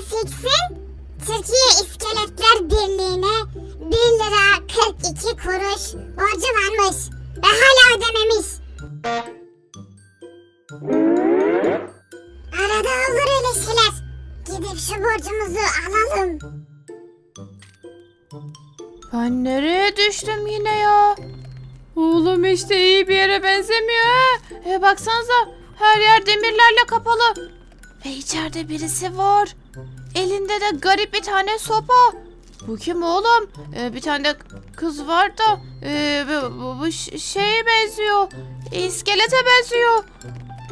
Fix'in Türkiye İskeletler Birliği'ne 1 lira 42 kuruş borcu varmış ve hala ödememiş. Arada olur öyle şeyler. Gidip şu borcumuzu alalım. Ben nereye düştüm yine ya? Oğlum işte iyi bir yere benzemiyor ha. E, baksanıza her yer demirlerle kapalı. Ve içeride birisi var. Elinde de garip bir tane sopa. Bu kim oğlum? E, bir tane de kız var da e, bu, bu, şeye benziyor. İskelete benziyor.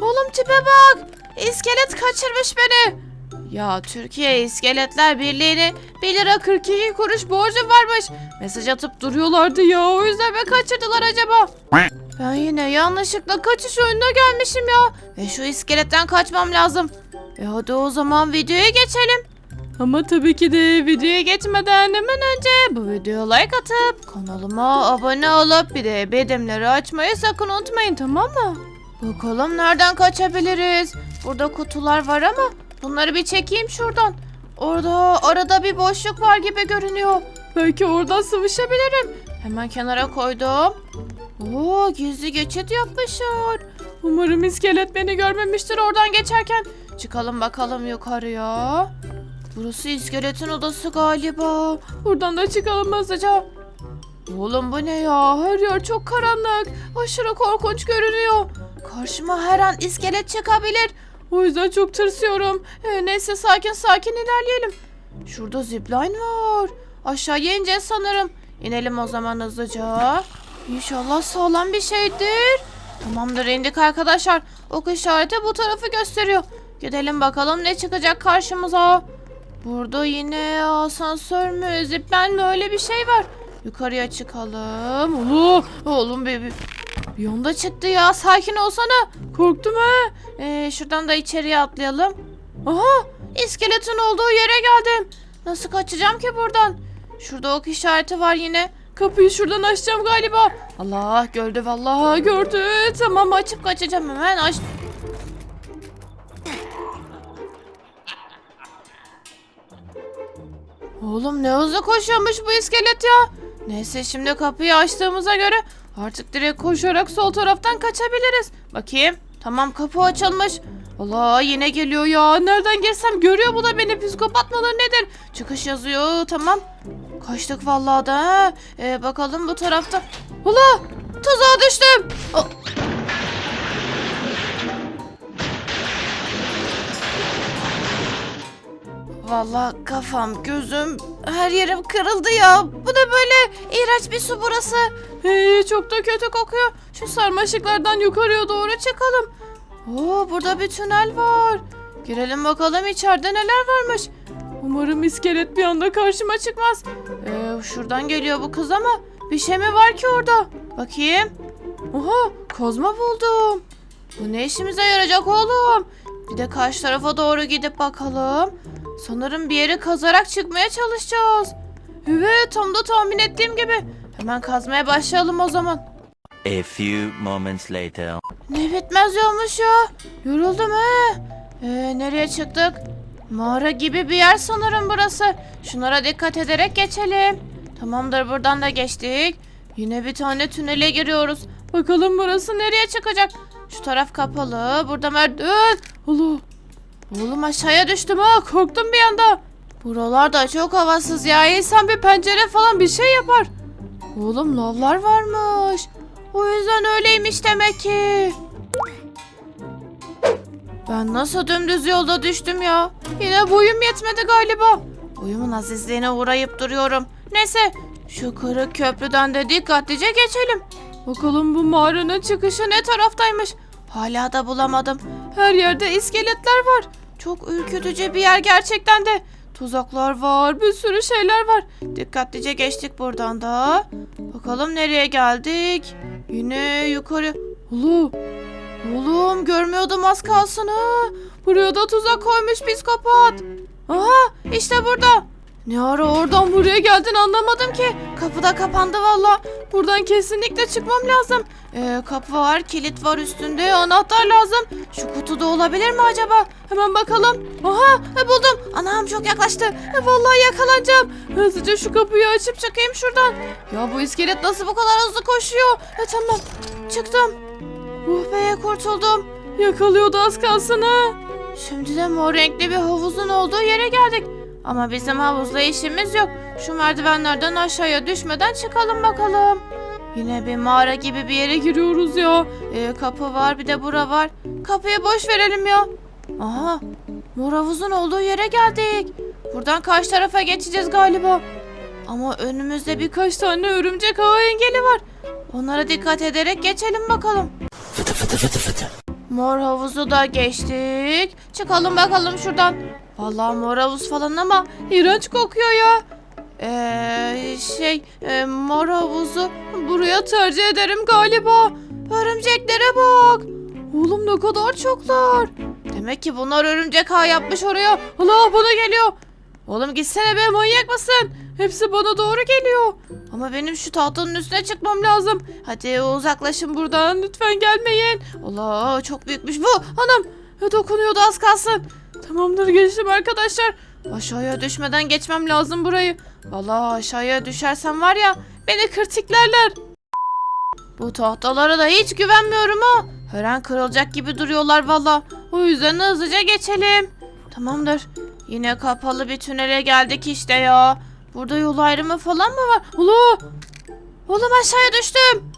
Oğlum tipe bak. İskelet kaçırmış beni. Ya Türkiye İskeletler Birliği'ne 1 lira 42 kuruş borcu varmış. Mesaj atıp duruyorlardı ya. O yüzden mi kaçırdılar acaba? Ben yine yanlışlıkla kaçış oyununa gelmişim ya. Ve şu iskeletten kaçmam lazım. E hadi o zaman videoya geçelim. Ama tabii ki de videoya geçmeden hemen önce bu videoya like atıp kanalıma abone olup bir de bildirimleri açmayı sakın unutmayın tamam mı? Bakalım nereden kaçabiliriz? Burada kutular var ama bunları bir çekeyim şuradan. Orada arada bir boşluk var gibi görünüyor. Belki oradan sıvışabilirim. Hemen kenara koydum. Oo gizli geçit yapmışlar. Umarım iskelet beni görmemiştir oradan geçerken. Çıkalım bakalım yukarıya. Burası iskeletin odası galiba. Buradan da çıkalım hızlıca. Oğlum bu ne ya? Her yer çok karanlık. Aşırı korkunç görünüyor. Karşıma her an iskelet çıkabilir. O yüzden çok tırsıyorum. Ee, neyse sakin sakin ilerleyelim. Şurada zipline var. Aşağıya ineceğiz sanırım. İnelim o zaman hızlıca. İnşallah sağlam bir şeydir. Tamamdır indik arkadaşlar. Ok işareti bu tarafı gösteriyor. Gidelim bakalım ne çıkacak karşımıza. Burada yine asansör mü, zipline mi öyle bir şey var. Yukarıya çıkalım. Oo, oğlum bir, bir anda çıktı ya. Sakin olsana. Korktum ha. Ee, şuradan da içeriye atlayalım. Aha iskeletin olduğu yere geldim. Nasıl kaçacağım ki buradan? Şurada ok işareti var yine. Kapıyı şuradan açacağım galiba. Allah gördü vallahi gördü. Tamam açıp kaçacağım hemen aç. Oğlum ne hızlı koşuyormuş bu iskelet ya. Neyse şimdi kapıyı açtığımıza göre artık direkt koşarak sol taraftan kaçabiliriz. Bakayım. Tamam kapı açılmış. Allah yine geliyor ya. Nereden girsem görüyor bu da beni. Psikopat mıdır nedir? Çıkış yazıyor. Tamam. Kaçtık vallahi da. Ee, bakalım bu tarafta. Ula tuzağa düştüm. O- Vallahi kafam, gözüm, her yerim kırıldı ya. Bu ne böyle? İğrenç bir su burası. Hey, çok da kötü kokuyor. Şu sarmaşıklardan yukarıya doğru çıkalım. Oo, burada bir tünel var. Girelim bakalım içeride neler varmış. Umarım iskelet bir anda karşıma çıkmaz. Ee, şuradan geliyor bu kız ama bir şey mi var ki orada? Bakayım. Oha, kozma buldum. Bu ne işimize yarayacak oğlum? Bir de karşı tarafa doğru gidip bakalım. Sanırım bir yere kazarak çıkmaya çalışacağız. Evet tam da tahmin ettiğim gibi. Hemen kazmaya başlayalım o zaman. A few moments later. Ne bitmez yolmuş ya. Yoruldum he. Ee, nereye çıktık? Mağara gibi bir yer sanırım burası. Şunlara dikkat ederek geçelim. Tamamdır buradan da geçtik. Yine bir tane tünele giriyoruz. Bakalım burası nereye çıkacak? Şu taraf kapalı. Burada merdiven. Allah. Oğlum aşağıya düştüm ha. Korktum bir anda. Buralar da çok havasız ya. İnsan bir pencere falan bir şey yapar. Oğlum lavlar varmış. O yüzden öyleymiş demek ki. Ben nasıl dümdüz yolda düştüm ya? Yine boyum yetmedi galiba. Boyumun azizliğine uğrayıp duruyorum. Neyse şu kırık köprüden de dikkatlice geçelim. Bakalım bu mağaranın çıkışı ne taraftaymış? Hala da bulamadım. Her yerde iskeletler var. Çok ürkütücü bir yer gerçekten de. Tuzaklar var, bir sürü şeyler var. Dikkatlice geçtik buradan da. Bakalım nereye geldik? Yine yukarı. Ulu. Oğlum görmüyordum az kalsın ha. Buraya da tuzak koymuş psikopat. Aha işte burada. Ne ara oradan buraya geldin anlamadım ki. Kapı da kapandı valla. Buradan kesinlikle çıkmam lazım. Ee, kapı var, kilit var üstünde, anahtar lazım. Şu kutuda olabilir mi acaba? Hemen bakalım. Aha e, buldum. Anam çok yaklaştı. E, vallahi yakalanacağım. Hızlıca şu kapıyı açıp çıkayım şuradan. Ya bu iskelet nasıl bu kadar hızlı koşuyor? E, tamam çıktım. Uh be kurtuldum. Yakalıyordu az kalsın ha. Şimdi de mor renkli bir havuzun olduğu yere geldik. Ama bizim havuzla işimiz yok. Şu merdivenlerden aşağıya düşmeden çıkalım bakalım. Yine bir mağara gibi bir yere giriyoruz ya. Ee, kapı var bir de bura var. Kapıyı boş verelim ya. Aha mor havuzun olduğu yere geldik. Buradan karşı tarafa geçeceğiz galiba. Ama önümüzde birkaç tane örümcek ağı engeli var. Onlara dikkat ederek geçelim bakalım. Mor havuzu da geçtik. Çıkalım bakalım şuradan. Vallahi mor havuz falan ama iğrenç kokuyor ya. Ee, şey e, mor havuzu buraya tercih ederim galiba. Örümceklere bak. Oğlum ne kadar çoklar. Demek ki bunlar örümcek ağ yapmış oraya. Allah bana geliyor. Oğlum gitsene be manyak mısın? Hepsi bana doğru geliyor. Ama benim şu tahtanın üstüne çıkmam lazım. Hadi uzaklaşın buradan lütfen gelmeyin. Allah çok büyükmüş bu. Anam e, dokunuyordu az kalsın. Tamamdır geçtim arkadaşlar. Aşağıya düşmeden geçmem lazım burayı. Vallahi aşağıya düşersem var ya beni kırtiklerler. Bu tahtalara da hiç güvenmiyorum ha. Her an kırılacak gibi duruyorlar valla. O yüzden hızlıca geçelim. Tamamdır. Yine kapalı bir tünele geldik işte ya. Burada yol ayrımı falan mı var? Ulu! Oğlum aşağıya düştüm.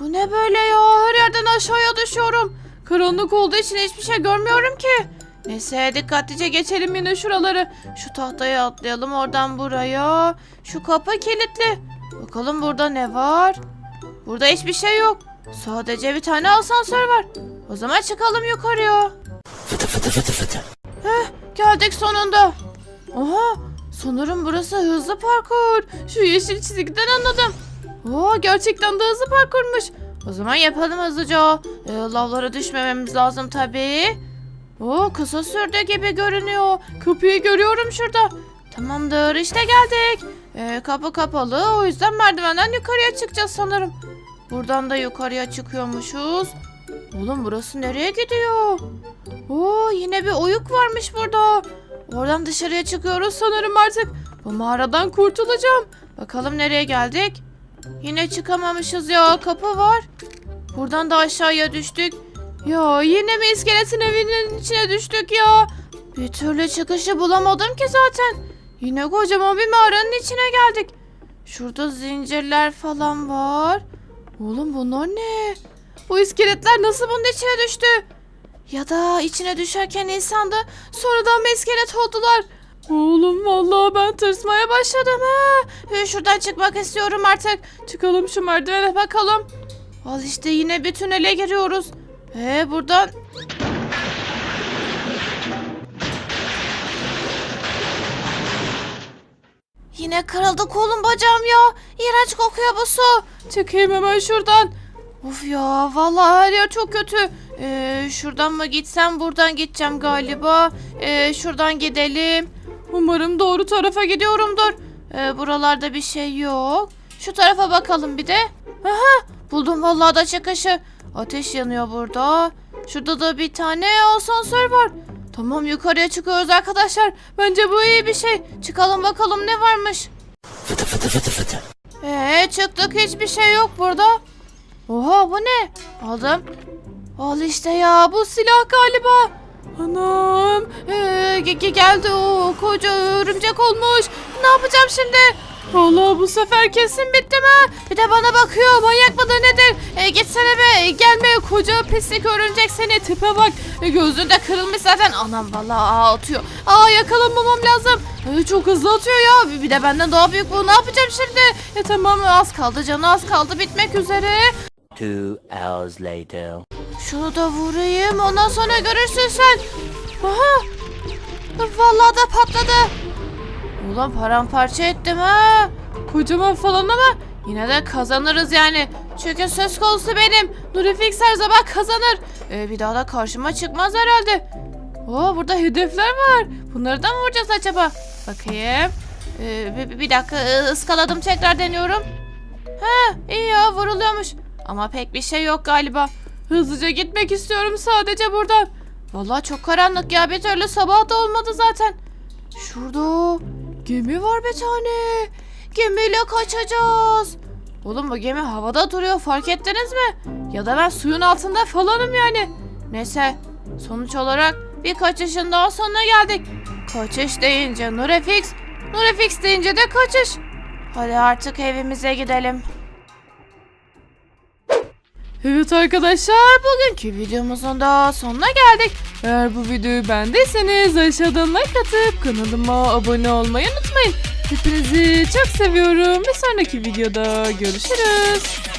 Bu ne böyle ya? Her yerden aşağıya düşüyorum. Karanlık olduğu için hiçbir şey görmüyorum ki. Neyse dikkatlice geçelim yine şuraları. Şu tahtaya atlayalım oradan buraya. Şu kapı kilitli. Bakalım burada ne var? Burada hiçbir şey yok. Sadece bir tane asansör var. O zaman çıkalım yukarıya. Heh, geldik sonunda. Aha, sanırım burası hızlı parkur. Şu yeşil çizgiden anladım. Oo, gerçekten de hızlı parkurmuş. O zaman yapalım hızlıca. Ee, lavlara düşmememiz lazım tabii. Oo, kısa sürdü gibi görünüyor. Kapıyı görüyorum şurada. Tamamdır işte geldik. Ee, kapı kapalı o yüzden merdivenden yukarıya çıkacağız sanırım. Buradan da yukarıya çıkıyormuşuz. Oğlum burası nereye gidiyor? Oo yine bir oyuk varmış burada. Oradan dışarıya çıkıyoruz sanırım artık. Bu mağaradan kurtulacağım. Bakalım nereye geldik? Yine çıkamamışız ya. Kapı var. Buradan da aşağıya düştük. Ya yine mi iskeletin evinin içine düştük ya? Bir türlü çıkışı bulamadım ki zaten. Yine kocaman bir mağaranın içine geldik. Şurada zincirler falan var. Oğlum bunlar ne? Bu iskeletler nasıl bunun içine düştü? Ya da içine düşerken insandı. Sonradan iskelet oldular. Oğlum vallahi ben tırsmaya başladım ha. Ee, Şuradan çıkmak istiyorum artık. Çıkalım şu merdivene bakalım. Al işte yine bir tünele giriyoruz. Ee buradan... Yine kırıldı kolum bacağım ya. İğrenç kokuyor bu su. Çıkayım hemen şuradan. Of ya vallahi her yer çok kötü. Ee, şuradan mı gitsem buradan gideceğim galiba. Ee, şuradan gidelim. Umarım doğru tarafa gidiyorumdur. Ee, buralarda bir şey yok. Şu tarafa bakalım bir de. Aha buldum vallahi da çıkışı. Ateş yanıyor burada. Şurada da bir tane asansör var. Tamam yukarıya çıkıyoruz arkadaşlar. Bence bu iyi bir şey. Çıkalım bakalım ne varmış. Ee çıktık hiçbir şey yok burada. Oha bu ne? Aldım. Al işte ya bu silah galiba. Anam. Ee, ge- ge- geldi o koca örümcek olmuş. Ne yapacağım şimdi? Allah bu sefer kesin bittim ha. Bir de bana bakıyor manyak mıdır nedir? E, gitsene be gelme koca pislik örümcek seni tipe bak. E, gözün de kırılmış zaten. Anam vallahi aa, atıyor. Aa yakalanmamam lazım. E, çok hızlı atıyor ya. Bir de benden daha büyük bu. Ne yapacağım şimdi? E tamam az kaldı canı az kaldı bitmek üzere. Two hours later. Şunu da vurayım ondan sonra görürsün sen. Aha. Vallahi da patladı. Ulan paramparça ettim ha. Kocaman falan ama yine de kazanırız yani. Çünkü söz konusu benim. Nurifix her zaman kazanır. Ee, bir daha da karşıma çıkmaz herhalde. Oo burada hedefler var. Bunları da mı vuracağız acaba? Bakayım. Ee, bir, bir dakika ee, ıskaladım tekrar deniyorum. He iyi ya vuruluyormuş. Ama pek bir şey yok galiba. Hızlıca gitmek istiyorum sadece buradan. Vallahi çok karanlık ya bir türlü sabah da olmadı zaten. Şurada gemi var bir tane. Gemiyle kaçacağız. Oğlum bu gemi havada duruyor fark ettiniz mi? Ya da ben suyun altında falanım yani. Neyse sonuç olarak bir kaçışın daha sonuna geldik. Kaçış deyince Nurefix, Nurefix deyince de kaçış. Hadi artık evimize gidelim. Evet arkadaşlar bugünkü videomuzun da sonuna geldik. Eğer bu videoyu beğendiyseniz aşağıdan like atıp kanalıma abone olmayı unutmayın. Hepinizi çok seviyorum. Bir sonraki videoda görüşürüz.